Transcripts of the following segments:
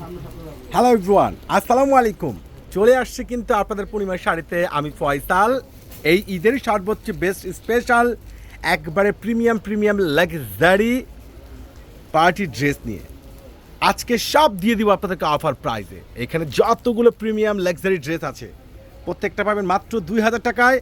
Hello everyone আসসালামু আলাইকুম চলে আসছে কিন্তু আপনাদের পূর্ণিমার শাড়িতে। আমি ফয়সাল। এই ঈদের সর্বোচ্চ বেস্ট স্পেশাল একবারে premium premium luxury party dress নিয়ে। আজকে সব দিয়ে দিব আপনাদেরকে অফার প্রাইসে এখানে যতগুলো প্রিমিয়াম লাক্সারি ড্রেস আছে, প্রত্যেকটা পাবেন মাত্র দুই হাজার টাকায়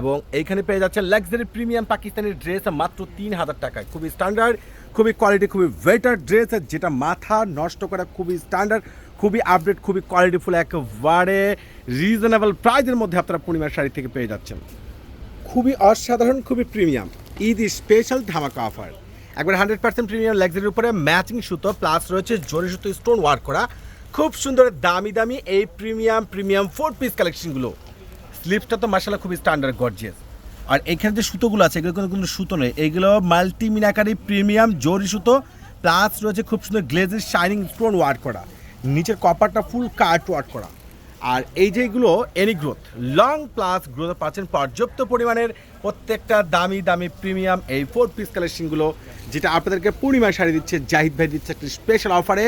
এবং এইখানে পেয়ে যাচ্ছে লাক্সারি প্রিমিয়াম পাকিস্তানি ড্রেস মাত্র তিন হাজার টাকায়। খুবই স্ট্যান্ডার্ড খুবই কোয়ালিটি খুবই বেটার ড্রেস যেটা মাথা নষ্ট করা খুবই স্ট্যান্ডার্ড খুবই আপডেট খুবই কোয়ালিটিফুল একেবারে রিজনেবল প্রাইজের মধ্যে আপনারা পূর্ণিমার শাড়ি থেকে পেয়ে যাচ্ছেন। খুবই অসাধারণ, খুবই প্রিমিয়াম ঈদ স্পেশাল ধামাকা অফার একবার হান্ড্রেড পার্সেন্ট প্রিমিয়াম লেগজের উপরে ম্যাচিং সুতো প্লাস রয়েছে জরি সুতো স্টোন ওয়ার্ক করা। খুব সুন্দর, দামি দামি এই প্রিমিয়াম প্রিমিয়াম ফোর পিস কালেকশনগুলো স্লিপসটা তো মাসালা খুবই স্ট্যান্ডার্ড গর্জিয়াস আর এখানে যে সুতোগুলো আছে, এগুলো কিন্তু কোনো সুতো নেই এগুলো মাল্টি মিনাকারি প্রিমিয়াম জরি সুতো প্লাস রয়েছে খুব সুন্দর গ্লেজের শাইনিং স্টোন ওয়ার্ক করা। নিচের কপারটা ফুল কাট ওয়ার্ক করা। আর এই যেগুলো any growth long plus growth পাচ্ছেন পর্যাপ্ত পরিমাণের প্রত্যেকটা দামি দামি প্রিমিয়াম এই ফোর পিস কালেকশনগুলো যেটা আপনাদেরকে পূর্ণিমা শাড়ি দিচ্ছে, জাহিদ ভাই দিচ্ছে একটি স্পেশাল অফারে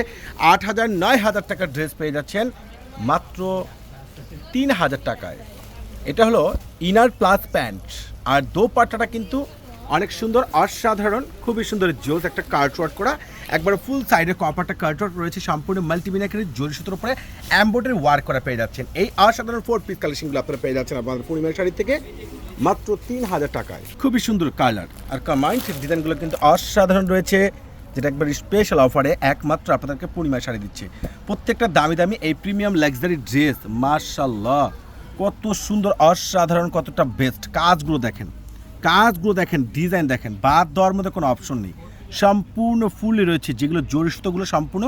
আট হাজার, নয় হাজার টাকার ড্রেস পেয়ে যাচ্ছেন, মাত্র তিন হাজার টাকায়। এটা হলো ইনার প্লাস প্যান্ট আর দো পাট্টাটা কিন্তু অনেক সুন্দর, অসাধারণ, খুবই সুন্দর জোস একটা কার্টওয়ার্ক করা। একবার ফুল সাইডে কপারটা কার্টওয়ার্ক রয়েছে, সম্পূর্ণ মাল্টিমিনাকারের জরি সুতোর উপরে অ্যাম্বোটারি ওয়ার্ক করা পেয়ে যাচ্ছেন। এই অসাধারণ ফোর পিস কালেকশনগুলো আপনারা পেয়ে যাচ্ছেন আপনাদের পূর্ণিমার শাড়ি থেকে, মাত্র তিন হাজার টাকায়। খুবই সুন্দর কালার আর কমাইন্ড ডিজাইনগুলো কিন্তু অসাধারণ রয়েছে, যেটা একবার স্পেশাল অফারে একমাত্র আপনাদেরকে পূর্ণিমা শাড়ি দিচ্ছে। প্রত্যেকটা দামি দামি এই প্রিমিয়াম লাক্সারি ড্রেস মার্শাল্লাহ কত সুন্দর, অসাধারণ, কতটা বেস্ট কাজগুলো দেখেন কাজগুলো দেখেন ডিজাইন দেখেন, বাদ দেওয়ার মধ্যে কোনো অপশন নেই। সম্পূর্ণ ফুলই রয়েছে যেগুলো জরি সুতোগুলো, সম্পূর্ণ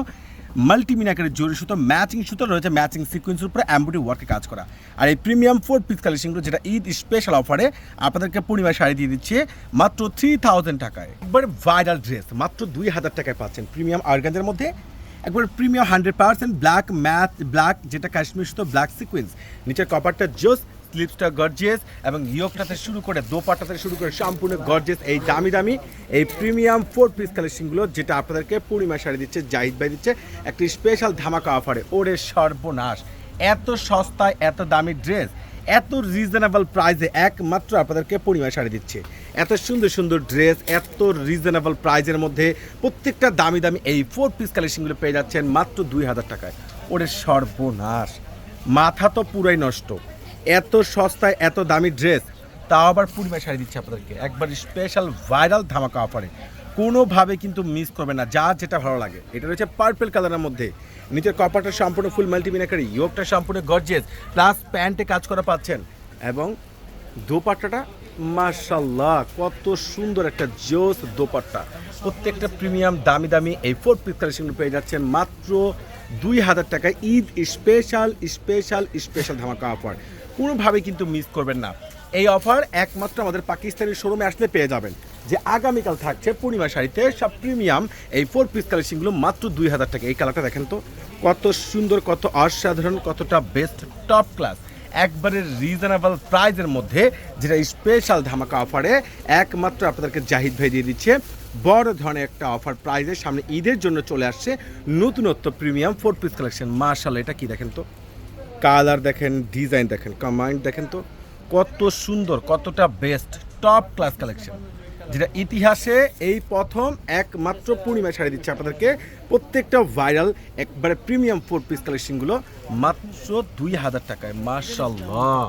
মাল্টিমিনাকারের জরি সুতো ম্যাচিং সুতো রয়েছে ম্যাচিং সিকোয়েন্সের উপরে অ্যাম্বুটি ওয়ার্কে কাজ করা। আর এই প্রিমিয়াম ফোর পিস কালেকশনগুলো যেটা ঈদ স্পেশাল অফারে আপনাদেরকে পূর্ণিমা শাড়ি দিয়ে দিচ্ছে, মাত্র থ্রি থাউজেন্ড টাকায়। একবারে ভাইরাল ড্রেস মাত্র দুই হাজার টাকায় পাচ্ছেন প্রিমিয়াম আর্গানদের মধ্যে। একবার premium hundred percent black matte black যেটা কাশ্মীর সুতো ব্ল্যাক সিকোয়েন্স নিচের কপারটা জোস স্লিপসটা গর্জিয়াস এবং ইয়োকটাতে শুরু করে দোপাট্টাতে শুরু করে সম্পূর্ণ গর্জিয়াস এই দামি দামি এই প্রিমিয়াম ফোর পিস কালেকশনগুলো যেটা আপনাদেরকে পূর্ণিমা শাড়ি দিচ্ছে, জাহিদ ভাই দিচ্ছে, একটি স্পেশাল ধামাকা অফারে ওরে সর্বনাশ! এত সস্তায়, এত দামি ড্রেস এত রিজনেবল প্রাইসে একমাত্র আপনাদেরকে পূর্ণিমা শাড়ি দিচ্ছে। এত সুন্দর সুন্দর ড্রেস এত রিজনেবল প্রাইজের মধ্যে প্রত্যেকটা দামি দামি এই ফোর পিস কালেকশনগুলো পেয়ে যাচ্ছেন মাত্র দুই হাজার টাকায়। ওরে সর্বনাশ। মাথা তো পুরাই নষ্ট। এত সস্তায় এত দামি ড্রেস তাও আবার পূর্ণিমা শাড়ি দিচ্ছে আপনাদেরকে। একবার স্পেশাল ভাইরাল ধামাকা অফারে কোনোভাবে কিন্তু মিস করবে না, যা যেটা ভালো লাগে। এটা রয়েছে পার্পেল কালারের মধ্যে। নিচের কপারটা সম্পূর্ণ ফুল মাল্টিমিনাকারি ইয়োগটা সম্পূর্ণ গর্জেস প্লাস প্যান্টে কাজ করা পাচ্ছেন। এবং দোপাট্টাটা, মাশাল্লাহ, কত সুন্দর একটা জোস দোপাট্টা। প্রত্যেকটা প্রিমিয়াম দামি দামি এই ফোর পিস কালেকশনগুলো পেয়ে যাচ্ছেন মাত্র দুই হাজার টাকায় ঈদ স্পেশাল স্পেশাল স্পেশাল ধামাকা অফার কোনোভাবে কিন্তু মিস করবেন না। এই অফার একমাত্র আমাদের পাকিস্তানি শোরুমে আসলে পেয়ে যাবেন। যে আগামীকাল থাকছে পূর্ণিমা শাড়িতে সব প্রিমিয়াম এই ফোর পিস কালেকশনগুলো মাত্র দুই হাজার টাকা এই কালারটা দেখেন তো, কত সুন্দর, কত অসাধারণ, কতটা বেস্ট টপ ক্লাস একবারে রিজনেবল প্রাইজের মধ্যে যেটা স্পেশাল ধামাকা অফারে একমাত্র আপনাদেরকে জাহিদ ভাই দিয়ে দিচ্ছে। বড় ধরনের একটা অফার প্রাইজের সামনে ঈদের জন্য চলে আসছে নতুনত্ব প্রিমিয়াম ফোর পিস কালেকশন মার্শাল এটা কি দেখেন তো? কালার দেখেন ডিজাইন দেখেন কমাইন্ড দেখেন তো। কত সুন্দর, কতটা বেস্ট টপ ক্লাস কালেকশন যেটা ইতিহাসে এই প্রথম একমাত্র পূর্ণিমায় শাড়ি দিচ্ছে আপনাদেরকে। প্রত্যেকটা ভাইরাল, একবারে প্রিমিয়াম ফোর পিস কালেকশনগুলো মাত্র দুই হাজার টাকায়। মার্শাল্লাহ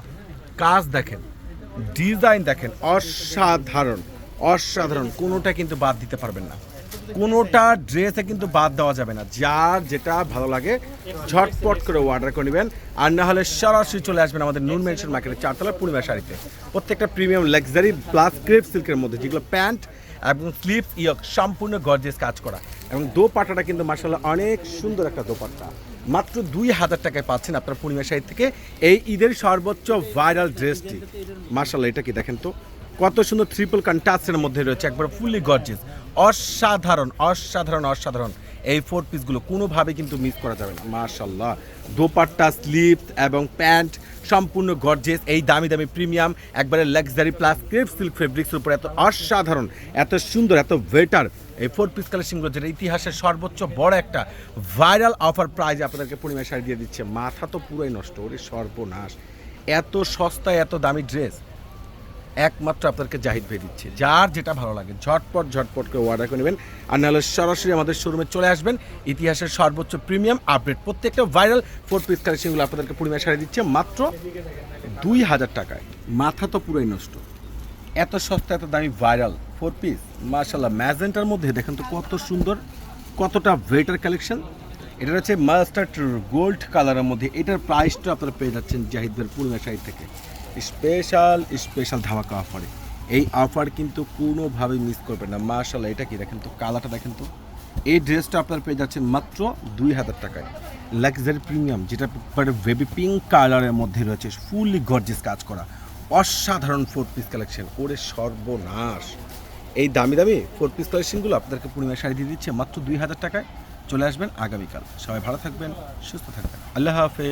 কাজ দেখেন ডিজাইন দেখেন, অসাধারণ অসাধারণ। কোনোটা কিন্তু বাদ দিতে পারবেন না। কোনোটা ড্রেসে কিন্তু বাদ দেওয়া যাবে না। যার যেটা ভালো লাগে, ঝটপট করে অর্ডার করে নেবেন। আর না হলে সরাসরি চলে আসবেন আমাদের নুন মেনশন মার্কেটের চারতলা পূর্ণিমা শাড়িতে। প্রত্যেকটা প্রিমিয়াম লাক্সারি প্লাস ক্রেপ সিল্কের মধ্যে, যেগুলো প্যান্ট এবং স্লিপ ইয়ক, সম্পূর্ণ গর্জেস কাজ করা। এবং দোপাট্টাটা কিন্তু মাসাল্লাহ অনেক সুন্দর একটা দোপাট্টা। মাত্র দুই হাজার টাকায় পাচ্ছেন আপনার পূর্ণিমা শাড়ি থেকে এই ঈদের সর্বোচ্চ ভাইরাল ড্রেসটি মাসাল্লাহ এটা কি দেখেন তো? কত সুন্দর ট্রিপল কন্ট্রাস্টের মধ্যে রয়েছে, একবার ফুললি গর্জেস অসাধারণ অসাধারণ অসাধারণ। এই ফোর পিসগুলো কোনোভাবে কিন্তু মিস করা যাবে না। মার্শাল্লাহ দোপাট্টা স্লিপ এবং প্যান্ট সম্পূর্ণ গর্জেস এই দামি দামি প্রিমিয়াম একবারে লাক্সারি প্লাস ক্রেপ সিল্ক ফেব্রিক্সের উপর এত অসাধারণ, এত সুন্দর, এত বেটার এই ফোর পিস কালেকশনগুলো যেটা ইতিহাসের সর্বোচ্চ বড় একটা ভাইরাল অফার প্রাইজ আপনাদেরকে পূর্ণিমা শাড়ি দিয়ে দিচ্ছে। মাথা তো পুরোই নষ্ট, ওরে সর্বনাশ। এত সস্তায় এত দামি ড্রেস একমাত্র আপনাদেরকে জাহিদ ভাই দিচ্ছে। যার যেটা ভালো লাগে, ঝটপট ঝটপট করে অর্ডার করে নেবেন। আর নাহলে সরাসরি আমাদের শোরুমে চলে আসবেন। ইতিহাসের সর্বোচ্চ প্রিমিয়াম আপডেট প্রত্যেকটা ভাইরাল ফোর পিস কালেকশনগুলো আপনাদেরকে পূর্ণিমা শাড়ি দিচ্ছে, মাত্র দুই হাজার টাকায়। মাথা তো পুরোই নষ্ট। এত সস্তা, এত দামি ভাইরাল ফোর পিস মার্শাল্লাহ ম্যাজেন্টার মধ্যে দেখেন তো কত সুন্দর, কতটা ভেটার কালেকশন এটা হচ্ছে মাস্টার্ড গোল্ড কালারের মধ্যে। এটার প্রাইসটা আপনারা পেয়ে যাচ্ছেন জাহিদের পূর্ণিমা শাড়ি থেকে। স্পেশাল স্পেশাল ধামাকা অফারে এই অফার কিন্তু কোনোভাবে মিস করবেন না। মার্শাল এটা কি দেখেন তো? কালারটা দেখেন তো? এই ড্রেসটা আপনার পেয়ে যাচ্ছেন মাত্র দুই হাজার টাকায়। লাক্সারি প্রিমিয়াম যেটা বেবি পিঙ্ক কালারের মধ্যে রয়েছে। ফুললি গর্জেস কাজ করা। অসাধারণ ফোর পিস কালেকশন ওরে সর্বনাশ! এই দামি দামি ফোর পিস কালেকশনগুলো আপনাদেরকে পূর্ণিমা শাড়ি দিয়ে দিচ্ছে মাত্র দুই হাজার টাকায়। চলে আসবেন আগামীকাল। সবাই ভালো থাকবেন, সুস্থ থাকবেন। আল্লাহ হাফেজ।